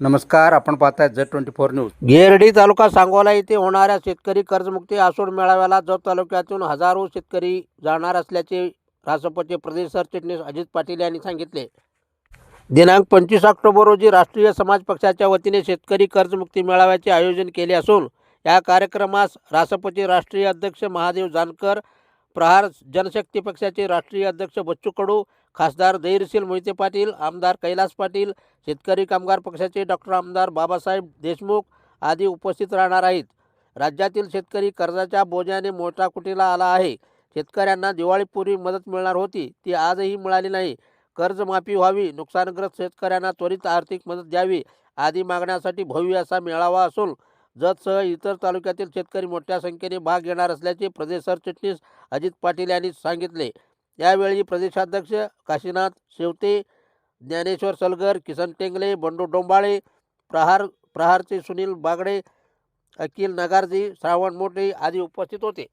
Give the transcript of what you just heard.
नमस्कार आपण पाहताय Z twenty four news. Gerdi taluka Sangola येथे होणाऱ्या शेतकरी कर्जमुक्ती आसोड मेळाव्याला जत तालुक्यातून हजारो शेतकरी जाणार असल्याचे रासपचे प्रदेश सरचिटणीस अजित पाटील यांनी सांगितले. दिनांक पंचवीस ऑक्टोबर रोजी राष्ट्रीय समाज पक्षाच्या वतीने शेतकरी कर्जमुक्ती मेळाव्याचे आयोजन केले असून या कार्यक्रमास रासपचे राष्ट्रीय अध्यक्ष महादेव जानकर प्रहार जनशक्ती पक्षाचे राष्ट्रीय अध्यक्ष बच्चू कडू खासदार धैर्यशील मोहिते पाटील आमदार कैलास पाटील शेतकरी कामगार पक्षाचे डॉक्टर आमदार बाबासाहेब देशमुख आदी उपस्थित राहणार आहेत. राज्यातील शेतकरी कर्जाच्या बोजाने मोठा कुटीला आला आहे. शेतकऱ्यांना दिवाळीपूर्वी मदत मिळणार होती ती आजही मिळाली नाही. कर्जमाफी व्हावी नुकसानग्रस्त शेतकऱ्यांना त्वरित आर्थिक मदत द्यावी आदी मागण्यासाठी भव्य असा मेळावा असून जतसह इतर तालुक्यातील शेतकरी मोठ्या संख्येने भाग घेणार असल्याचे प्रदेश सरचिटणीस अजित पाटील यांनी सांगितले. यावेळी प्रदेशाध्यक्ष काशीनाथ शेवते ज्ञानेश्वर सलगर किसन टेंगले बंडू डोंबाळे प्रहार प्रहारचे सुनील बागडे अखिल नगारजी श्रावण मोटे आदी उपस्थित होते.